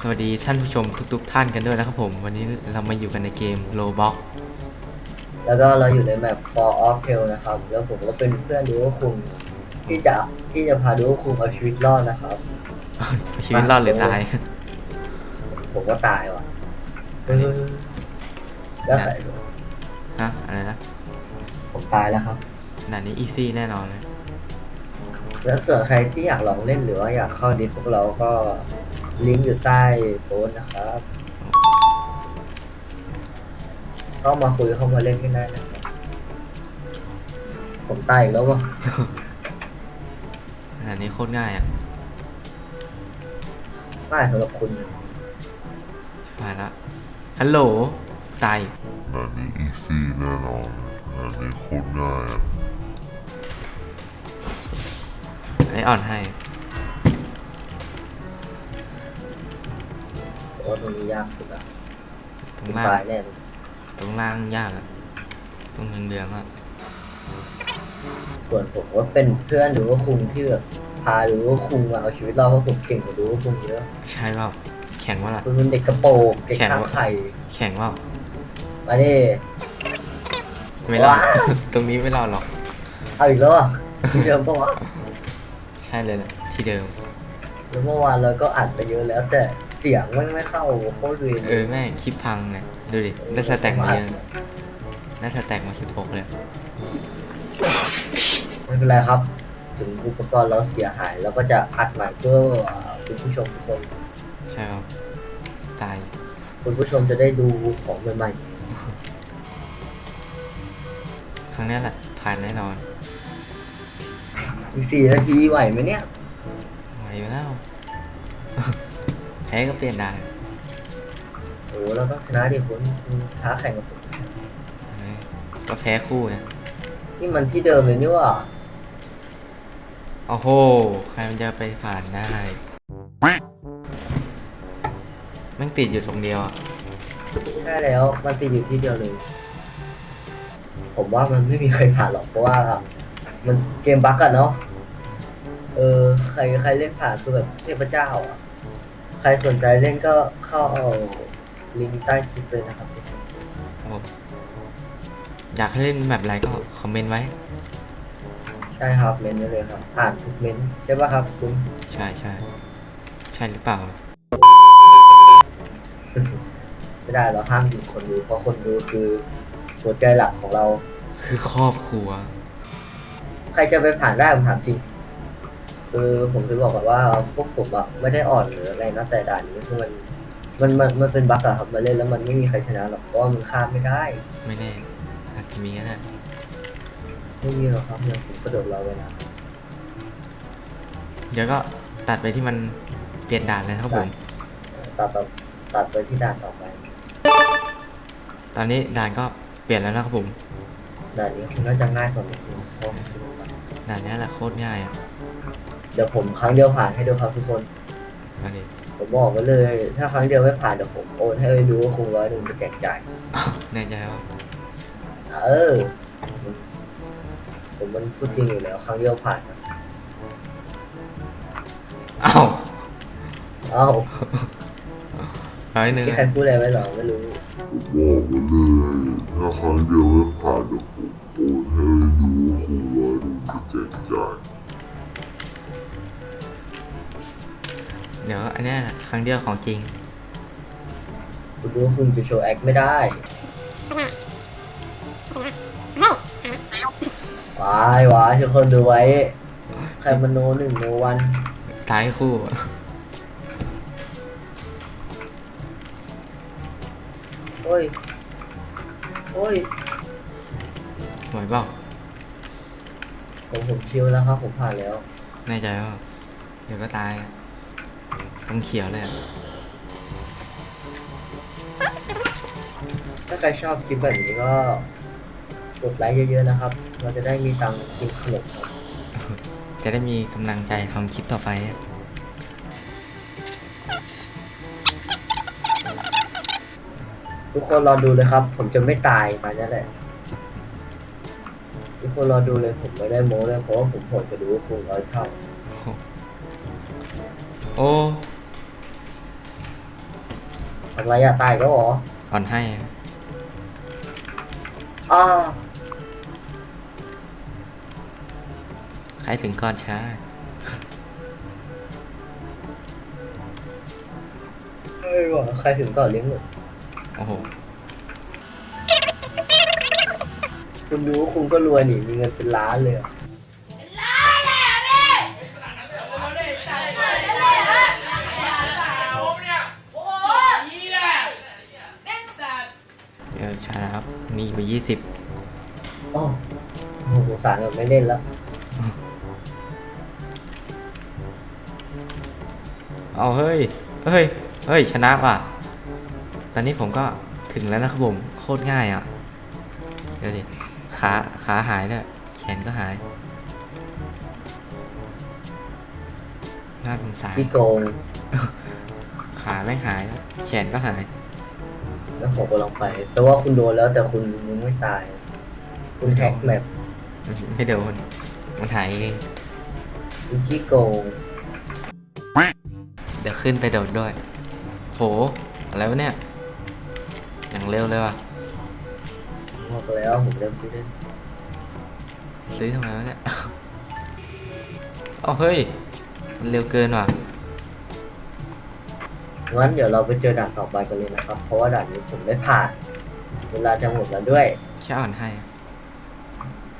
สวัสดีท่านผู้ชมทุก ๆ ท่านกันด้วยนะครับผม วันนี้เรามาอยู่กันในเกม Roblox แล้วก็เราอยู่ในแมป For of Hell นะครับ แล้วผมก็เป็นเพื่อนดูว่าคุงที่จะที่จะพาดูว่าคุงเอาชีวิตรอดนะครับเอาชีวิตรอดหรือตาย ผมก็ตายว่ะเออแล้วใครฮะอะไรนะ ผมตายแล้วครับด่านนี้อีซี่แน่นอนเลยแล้วส่วนใครที่อยากลองเล่นหรือว่าอยากเข้าดิสพวกเราก็ ลิงก์อยู่ใต้โพสต์นะครับ เข้ามาคุยเข้ามาเล่นกันได้นะครับผมตายอีกแล้ววะด่านนี้โคตรง่ายอะง่ายสำหรับคุณมาละฮัลโหลตายงานนี้อีซี่แน่นอนงานนี้โคตรง่ายอะไออ่อนให้ ผมว่าตรงนี้ยากสุดอะตรงคุณล่างตายแน่เลยตรงล่างยากอะตรงเหลืองๆอะส่วนผมก็เป็นเพื่อนหรือว่าคุงที่แบบพาหรือว่าคุงมาเอาชีวิตรอดเพราะผมเก่งกว่าหรือว่าคุงเยอะใใช่เปล่าแข็งวะล่ะ คุณเป็นเด็กกระโปรงเด็กแข่งข้างวะไข่แข็งเปล่ามาดิ ไม่รอด ว้าตรงนี้ไม่รอดหรอก เอาอีกแล้วอะที่เดิมปะวะใช่เลยแหละที่เดิม แล้วเมื่อวานเราก็อัดไปเยอะแล้วแต่ เสียงมันไม่เข้าโคตรเวียนเออแม่งคลิปพังเนี่ยดูดิได้สแต็กมาเยอะได้สแต็กมาสิบหกเลยไม่เป็นไรครับ ถึงอุปกรณ์เราเสียหายเราก็จะอัดใหม่เพื่อคุณผู้ชมทุกคน ใช่ครับตายคุณผู้ชมจะได้ดูของใหม่ครั้งนี้แหละผ่านแน่นอนๆอีกสี่นาทีไหวไหมเนี่ยไหวอยู่แล้วแพ้ก็เปลี่ยนได้โอ้เราต้องชนะดิคุณคุณท้าแข่งกับผมเออก็แพ้คู่นะนี่มันที่เดิมเลยนี่หว่าโอ้โหใครมันจะไปผ่านได้แม่งติดอยู่ตรงเดียวอะใช่แล้วมันติดอยู่ที่เดียวเลย ผมว่ามันไม่มีใครผ่านหรอกเพราะว่า มันเกมบั๊กอะเนาะเออใครใครเล่นผ่านคือแบบเทพเจ้าอะ ใครสนใจเล่นก็เข้าเอาลิงก์ใต้คลิปเลยนะครับโอ้อยากให้เล่นแบบอะไรก็คอมเมนต์ไว้ ใช่ครับเมนต์ไว้เลยครับ อ่านทุกเมนต์ใช่ป่ะครับคุณ ใช่ใช่ใช่หรือเปล่า ไม่ได้เราห้ามหยุดคนดูเพราะคนดูคือหัวใจหลักของเรา คือครอบครัว ใครจะไปผ่านได้ผมถามจริง คือผมจะบอกก่อนว่าพวกผมอะไม่ได้อ่อนหรืออะไรนะแต่ด่านนี้คือมันมันมันมันเป็นบั๊กอะครับมาเล่นแล้วมันไม่มีใครชนะหรอกเพราะว่ามันข้ามไม่ได้ ไม่แน่อาจจะมีก็ได้ไม่มีหรอกครับเนี่ยผมกระโดดเราเลยนะเดี๋ยวก็ตัดไปที่มันเปลี่ยนด่านเลยนะครับผม ตัดต่อตัดไปที่ด่านต่อไปตอนนี้ด่านก็เปลี่ยนแล้วนะครับผมด่านนี้คงน่าจะง่ายกว่าเมื่อกี้เพราะผมคิดว่าด่านนี้แหละโคตรง่ายอะ เดี๋ยวผมครั้งเดียวผ่านให้ดูครับทุกคนมาดิผมบอกไว้เลย ถ้าครั้งเดียวไม่ผ่านเดี๋ยวผมโอนให้ไปดูว่าคงร้อยหนึ่งไปแจกจ่ายอ้าวแน่ใจว่าเออ ผมมันพูดจริงอยู่แล้ว ครั้งเดียวผ่านครับอ้าวเอ้าร้อยหนึ่งที่ใครพูดอะไรไว้หรอไม่รู้ บอกไว้เลยถ้าครั้งเดียวไม่ผ่านเดี๋ยวผมโอนให้ดูครูร้อยหนึ่งจะแจกจ่าย ดี๋ยวอันเนี้ยแหละครั้งเดียวของจริงคุณรู้ว่าคุณจะโชว์แอคไม่ได้วายวายทุกคนดูไว้ ใครมันโนหนึ่งโนวันท้ายคู่โอ้ย โอ้ยไหวเปล่าผมผมคิวแล้วครับ ผมผ่านแล้ว แน่ใจว่าเดี๋ยวก็ตายอะ ต้องเขียวเลยอะถ้าใครชอบคลิปแบบนี้ก็กดไลค์เยอะๆนะครับ เราจะได้มีตังค์กินขนมครับจะได้มีกำลังใจทำคลิปต่อไปอะทุกคนรอดูเลยครับ ผมจะไม่ตายมาเนี่ยแหละทุกคนรอดูเลยผมไม่ได้โม้เลยเพราะว่าผมโหดจะดูว่าคุณร้อยเท่า โอ้ ทำไรอะตายก็หรออ่อนให้อ้าใครถึงก่อนช้า เฮ้ยว่ะใครถึงก่อนเลี้ยงหนูโอ้โห คุณดูคุณก็รวยนี่มีเงินเป็นล้านเลยอะ สิบโอ้โหสงสารแบบไม่เล่นแล้ว เอาเฮ้ย เฮ้ย เฮ้ย ชนะว่ะ ตอนนี้ผมก็ถึงแล้วนะครับผม โคตรง่ายอะ เดี๋ยวดิขาขาหายเนี่ยแขนก็หายหน้าเป็นสายที่โกงขาไม่หายแล้วแขนก็หาย แล้วผมก็ลองไป แต่ว่าคุณโดนแล้วแต่คุณยังไม่ตาย คุณแท็กแมปไม่โดนมันหายเองคุณขี้โกงเดี๋ยวขึ้นไปโดดด้วย โห อะไรวะเนี่ย อย่างเร็วเลยว่ะบอกแล้วผมเริ่มที่เล่นซื้อทำไมวะเนี่ย เอาเฮ้ย มันเร็วเกินว่ะ งั้นเดี๋ยวเราไปเจอด่านต่อไปกันเลยนะครับ เพราะว่าด่านนี้ผมไม่ผ่าน เวลาจะหมดแล้วด้วย แค่อ่อนให้อะ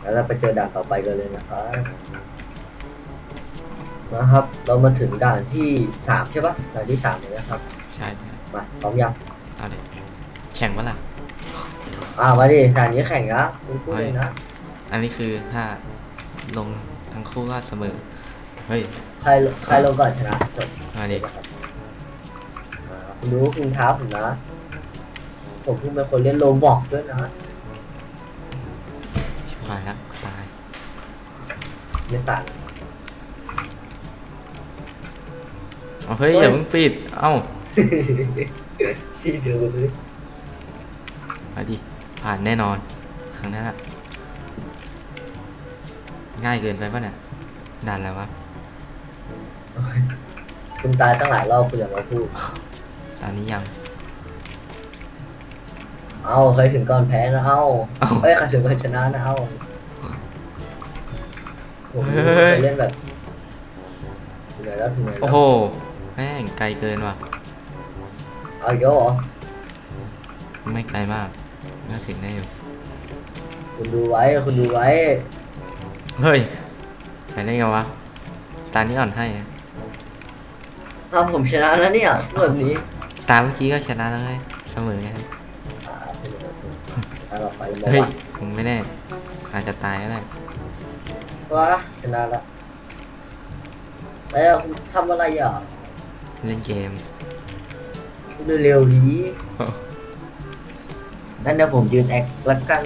แล้วเราไปเจอด่านต่อไปกันเลยนะครับนะครับ เรามาถึงด่านที่สามใช่ปะด่านที่สามเลยนะครับใช่ใช่มาพร้อมยังเอาเด็แข่งวะล่ะ อ่ามาดิด่านนี้แข่งนะคุณพูดเลยนะอันนี้คือถ้าลงทั้งคู่ก็เสมอ เฮ้ยใครใครลงก่อนชนะจบมาดินะครับอ่าคุณรู้คุณท้าผมนะ ผมเพิ่งเป็นคนเล่นโลบอกด้วยนะ ชิบหายแล้วตาย ไม่ต่างเอาเฮ้ยเฮ้ยอย่าเพิ่งปิด เอ้าที่ดูเลยมาดิ ผ่านแน่นอน ครั้งนั้นอะง่ายเกินไปปะเนี่ยด่านอะไรวะ คุณตายตั้งหลายรอบคุณอย่ามาพูด ตอนนี้ยัง เอาเคยถึงก่อนแพ้นะเอาเอ้าเอ้ยใครถึงก่อนชนะนะเอาผมเฮ้ยเคยเล่นแบบถึงไหนแล้วถึงไหนแล้โอ้วโหแม่งไกลเกินว่ะ เอาอีกแล้วเหรอไม่ไกลมากน่าถึงได้อยู่ คุณดูไว้คุณดูไว้เฮ้ยไปได้ไงวะ ตานี้อ่อนให้อะถ้าผมชนะแล้วเนี่ยแบบนี้ ตาเมื่อกี้ก็ชนะแล้วไงเสมอไงอ่าสนุกสนุกถ้าเราไปมาเฮ้ยว่าผมไม่แน่อาจจะตายก็ได้ว้าชนะละแล้วคุณทำอะไรอะเล่นเกมคุณเร็วๆนี้นั่นเดี๋ยวผมยืนแอคละกัน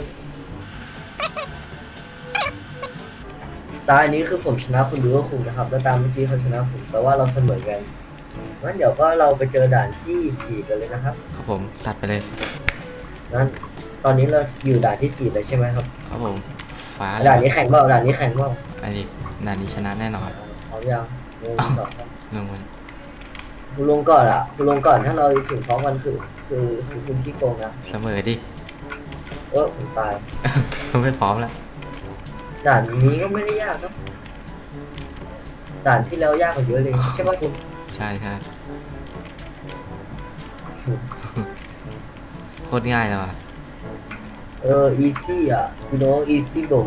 ตาอันนี้คือผมชนะคุณดูว่าคุณนะครับ แล้วตามเมื่อกี้เขาชนะผมแปลว่าเราเสมอกัน งั้นเดี๋ยวก็เราไปเจอด่านที่สี่กันเลยนะครับ ครับผมตัดไปเลยงั้นตอนนี้เราอยู่ด่านที่สี่เลยใช่ไหมครับครับผมฟ้าเลด่านยนี้แข่งเปล่าด่านนี้แข่งเปล่าอันนี้ด่านนี้ชนะแน่นอนพร้อมยังหนึ่งสองสามลงมันคุณลงก่อนอะคุณลงก่อนถ้าเราถึงพร้อมกันคือคือคือคุณขี้โกงนะเสมอดิเออผมตายไม่พร้อมแล้วด่านนี้ก็ไม่ได้ยากครับด่านที่แล้วยากกว่าเยอะเลยใช่ไหมคุณ ใช่ใช่โคตรง่ายเลยว่ะเออ easy อะ you know easy bro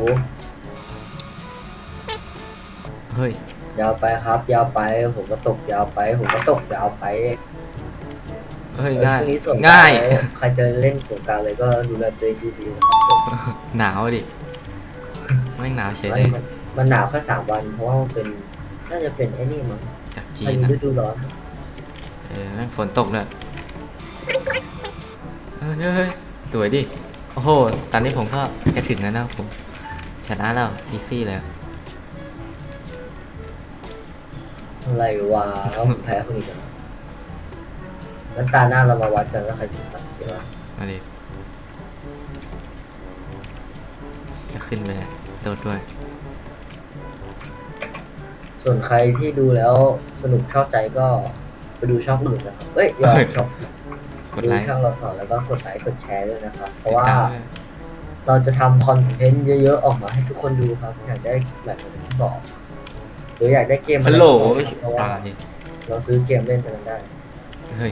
เฮ้ย ยาวไปครับ ยาวไป ผมก็ตกยาวไป ผมก็ตกยาวไปเฮ้ยเออง่ายช่วงนี้ส่วนง่ายใครจะเล่นสงกรารเลยก็ดูแลตัวเองดีๆนะครับผมหนาวดิแม่งหนาวเฉยมัเลนยมันมันหนาวแค่สามวัน เพราะว่ามันเป็น น่าจะเป็นไอ้นี่มั้ง จากจีพานยุนะฤดูร้อนเออแม่งฝนตกเลยเฮ้ยเฮ้ยเฮ้ยสวยดิ โอ้โห ตอนนี้ผมก็จะถึงแล้วนะครับผม ชนะแล้วอีซี่เลยอะไรวะผมแพ้คนอีกแล้วงั้นตาหน้าเรามาวัดกันว่าใครชนะใช่ไหมมาดิจะขึ้นไปเลยโดดด้วย ส่วนใครที่ดูแล้วสนุกชอบใจก็ไปดูช่องอื่นนะครับเอ้ยอย่าเฮ้ยช่องกดดูไลค์ช่องเราต่อแล้วก็กดไลค์กดแชร์ด้วยนะครับ เพติราะดว่าตามด้วยเราจะทำคอนเทนต์เยอะๆออกมาให้ทุกคนดูครับอยากได้แบบที่บอกหรืออยากได้เกมฮัลโหลอะไรก็บอกเพราะว่าตายเราซื้อเกมเล่นกันได้ เฮ้ย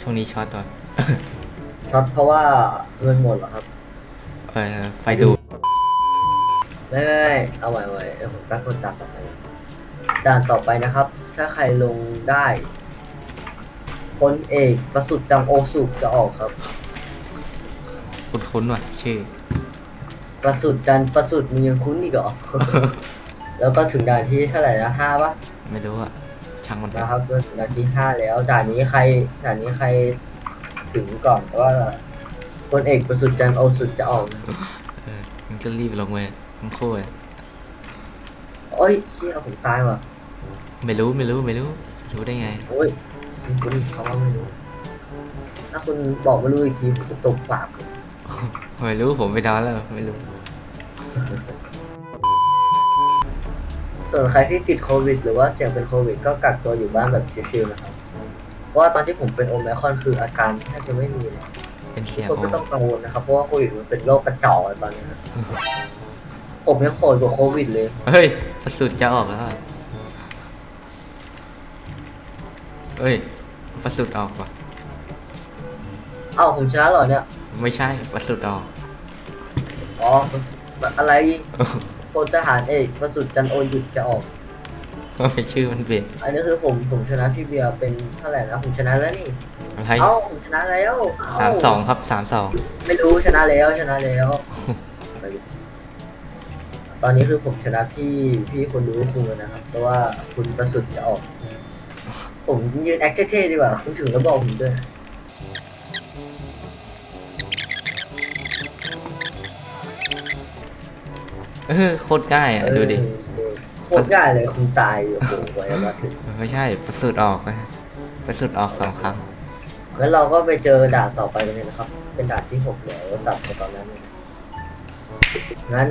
ช่วงนี้ช็อตว่ะช็อตเพราะว่าเงินหมดเหรอครับเออไฟดูดไม่ไม่ไม่เอาไว้ไว้เดี๋ยวผมตั้งคนตัดต่อไป ด่านต่อไปนะครับ ถ้าใครลงได้พลเอกประสุทธิ์จังโอสุจะออกครับคุ้นๆว่ะชื่อ ประสุทธิ์จันทร์ประสุทธิ์มียังคุ้นอีกเหรอ แล้วก็ถึงด่านที่เท่าไหร่นะห้าปะไม่รู้อะ ช่างมันไปนะครับเริ่มถึงด่านที่ห้าแล้ว ด่านนี้ใครด่านนี้ใครถึงก่อนเพราะว่าพลเอกประสุทธิ์จันทร์โอสุจะออกนะเออมันก็รีบลงไปทั้งคู่เลยโอ้ยเชี่ยผมตายว่ะ ไม่รู้ไม่รู้ไม่รู้ รู้ได้ไง โอ้ยคุณคุณเขาว่าไม่รู้ ถ้าคุณบอกไม่รู้อีกทีผมจะตบปากคุณไม่รู้ผมไปนอนแล้วไม่รู้ ส่วนใครที่ติดโควิด หรือว่าเสี่ยงเป็นโควิด ก็กักตัวอยู่บ้านแบบชิลๆนะครับ เพราะว่าตอนที่ผมเป็นโอมไมครอนคืออาการแทบจะไม่มีเลยเป็นทุเสีกยคนโอก็ต้องกังวลนะครับ เพราะว่าโควิดมันเป็นโรคกระจอกอะตอนนี้นะผมยังโหดกว่าโควิดเลย เฮ้ยประสุดจะออกแล้วอะ เฮ้ย ประสุดออกว่ะ เอ้าผมชนะเหรอเนี่ย ไม่ใช่ ประสุดออก อ๋ออะไรพลทหารเอกประสุทธิ์จันทร์โอหยุดจะออกเพราะเป็นชื่อมันเปลี่ยนอันนี้คือผมผมชนะพี่เบียร์เป็นเท่าไหร่นะผมชนะแล้วนี่ อะไรเอ้าผมชนะแล้วเสามสองครับสามสองไม่รู้ชนะแล้วชนะแล้วไปดิตอนนี้คือผมชนะพี่พี่คนรู้คุณแล้วนะครับ เพราะว่าคุณประสุทธิ์จะออก ผมยืนแอคเท่ๆดีกว่าคุณถึงแล้วบอกผมด้วยเออโคตรง่ายอะ ดูดิเออโคตรง่ายเลยคุณตายอยู่โอ้โหกว่าจะมาถึงไม่ใช่ประสุดออกนะประสุดออกสองครั้งงั้นเราก็ไปเจอด่านต่อไปกันเลยนะครับ เป็นด่านที่หกเดี๋ยวตัดไปตอนนั้นเลยงั้น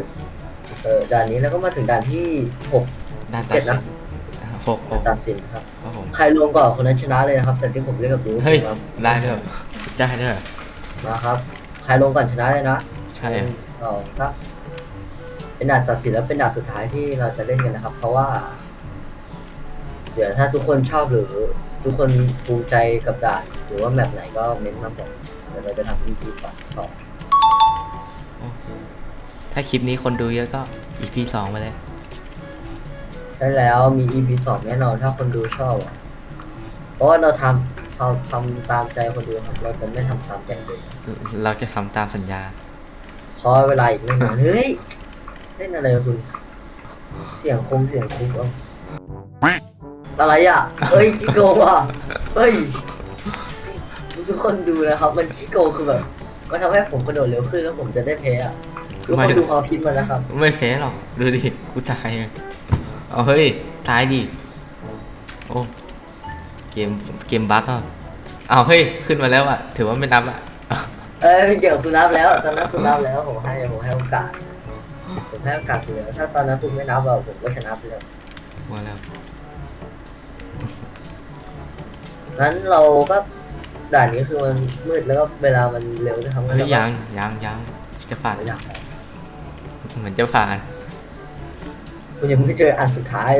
เออด่านนี้แล้วก็มาถึงด่านที่หกด้านเจ็ตัดดสินะน หกหกตัดสินครับ ครับผมใครลงก่อนคนนั้นชนะเลยนะครับ แต่ที่ผมเล่นกับรู้เฮ้ยครับได้ด้วยได้ด้วยมาครับ ใครลงก่อนชนะเลยนะใช่หอะนึ่งสองสามเป็นด่านตัดสินแล้วเป็นด่านสุดท้ายที่เราจะเล่นกันนะครับ เพราะว่า เดี๋ยวถ้าทุกคนชอบหรือ ทุกคนภูมิใจกับด่านหรือว่าแมปไหนก็เม้นต์มาบอกเดี๋ยวเราจะทำ EP สองต่อ ถ้าคลิปนี้คนดูเยอะก็อีพีสองมาเลย ใช่แล้วมี EP สองแน่นอนถ้าคนดูชอบอะเพราะว่าเราทำเราทำตามใจคนดูครับเราจะไม่ทำตามใจตัวเองเราจะทำตามสัญญา ขอเวลาอีกไม่นานเฮ้ยเล่นอะไรอะคุณเสียงคงเสียงคุกเอาอะไรอะเฮ้ยขี้โกงอะเฮ้ยทุกคนดูนะครับ มันขี้โกงคือแบบมันทำให้ผมกระโดดเร็วขึ้นแล้วผมจะได้เพย์อะทุกคนดูความคิดมันนะครับ ไม่แพ้หรอก ดูดิ กูตายอะ เอาเฮ้ยตายดิโอ้เกมเกมบั๊กอะเอาเฮ้ยขึ้นมาแล้วอะถือว่าไม่นับอะเอ้ยไม่เกี่ยวกับคุณรับแล้วตอนนั้นคุณรับแล้วผมให้ผมให้โอกาสผมให้โอกาสคุณแล้วถ้าตอนนั้นคุณไม่นับอะผมก็ชนะไปแล้วมาแล้วงั้นเราก็ด่านนี้คือมันมืดแล้วก็เวลามันเร็วด้วยครับเฮ้ยยังยังยังจะผ่านไม่อยากเหมือนจะผ่าน คุณยังไม่เจออันสุดท้าย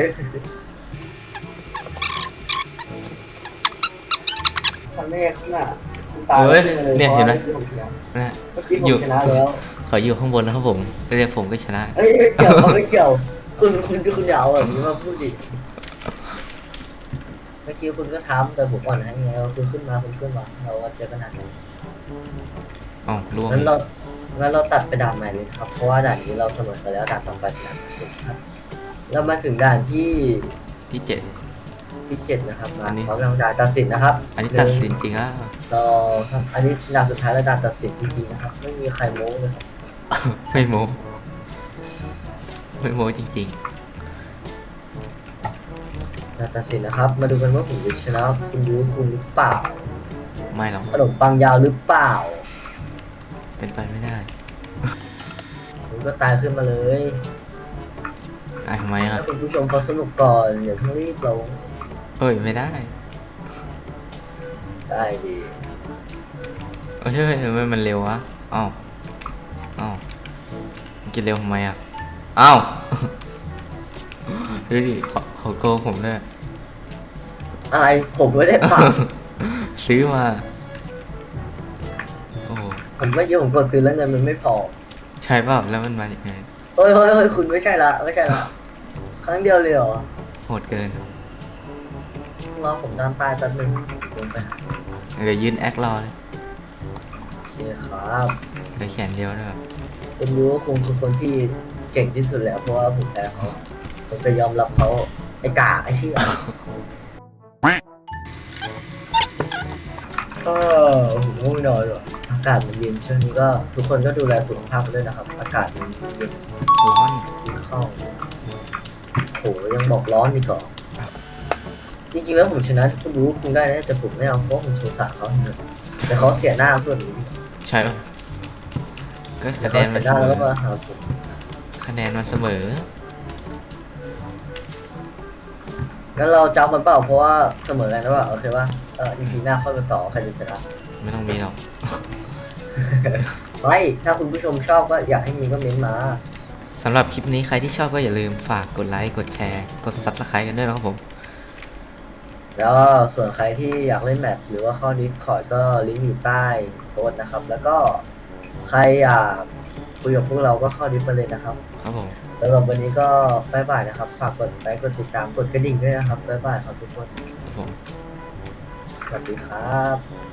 ทำได้ไงคุณอะคุณตายเฮ้ยขึ้มาลเนี่ยเห็นไหมพราะว่านะเมื่อกี้ผมอยู่ชนะแล้ว ขออยู่ข้างบนนะครับผมเรียกผมก็ชนะ เอ้ยไม่เกี่ยวเขาไม่เกี่ยว คุณคุณคุณอย่าเอาแบบนี้มาพูดดิเมื่อกี้คุณก็ทำแต่ผมอ่อนให้ไงว่าคุณขึ้นมาคุณขึ้นมาเราวัดเจอขนาดไหนอ๋อล่วง งั้นเรางั้นเราตัดไปด่านใหม่เลยครับ เพราะว่าด่านนี้เราเสมอกันแล้วด่านต่อไปเป็นด่านที่สิบครับ เรามาถึงด่านที่ที่เจ็ด ที่เจ็ดนะครับมาอันนี้ พร้อมกับด่านตัดสินนะครับอันนี้ตัดสินจริงอะสองครับอันนี้ด่านสุดท้ายและด่านตัดสินจริงๆนะครับ ไม่มีใครโม้เลยครับไม่โม้ไม่โม้จริง ด่านตัดสินนะครับ มาดูกันว่าผมจะชนะคุณยูคุณหรือเปล่า ๆ ไม่หรอกขนมปังยาวหรือเปล่าเป็นไปไม่ได้ คุณก็ตายขึ้นมาเลย ตายทำไมอะถ้าคุณผู้ชมเขาสนุกก่อนอย่าเพิ่งรีบลงเฮ้ยไม่ได้ได้ดีเอ้ยเฮ้ยทำไมมันเร็ววะอ้าวอ้าวมันจะเร็วทำไมอะอ้าวดูดิขอขอโกงผมด้วย อะไรผมไม่ได้ปรับ ซื้อมา โอ้โหผมไม่อกี้ผมกดซื้อแล้วเงินมันไม่พอ ใช่เปล่าแล้วมันมาอย่างไง เฮ้ยเฮ้ยเฮ้ยคุณไม่ใช่ละไม่ใช่ละครั้งเดียวเลยเหรอโหดเกินรอผมด้านใต้แป๊บนึงลงไปหาเดี๋ยวยืนแอครอเลยโอเคครับเดี๋ยวแขนเดียวด้วยผมรู้ว่าคุณคือคนที่เก่งที่สุดแล้ว เพราะว่าผมแพ้เขาผมจะยอมรับเขาไอ้กากไอ้ที่เออผมง่วงนอนว่ะอากาศมันเย็นช่วงนี้ก็ทุกคนก็ดูแลสุขภาพกันด้วยนะครับ อากาศมันเย็น ร้อนกินข้าวโหยังบอกร้อนดีกว่าจริงๆแล้วผมชนะคุณรู้คุณได้นะแต่ผมไม่เอาเพราะผมสงสารเขาเนี่ยแต่เขาเสียหน้าเพื่อนผมใช่ปะก็แต่คะแนเขานเสีมันยหเสน้ามแล้วก็อมาหาผมคะแนนมันเสมองั้นเราจับมันเปล่าเพราะว่าเสมอกันนะว่าโอเคว่าเอออีพีหน้าค่อยมาต่อใครจะชนะไม่ต้องมีหรอกไม่ถ้าคุณผู้ชมชอบก็อยากให้มีก็เม้นต์มา สำหรับคลิปนี้ใครที่ชอบก็อย่าลืมฝากกดไลค์กดแชร์ กด subscribe กันด้วยนะครับผม แล้วก็ส่วนใครที่อยากเล่นแมปหรือว่าเข้าดิสคอร์ดก็ลิงก์อยู่ใต้โพสต์นะครับ แล้วก็ใครอยากคุยกับพวกเราก็เข้าดิสมาเลยนะครับครับผม สำหรับวันนี้ก็บายบายนะครับฝากกดไลค์กดติดตามกดกระดิ่งด้วยนะครับบายบายครับทุกคนครับผม สวัสดีครับ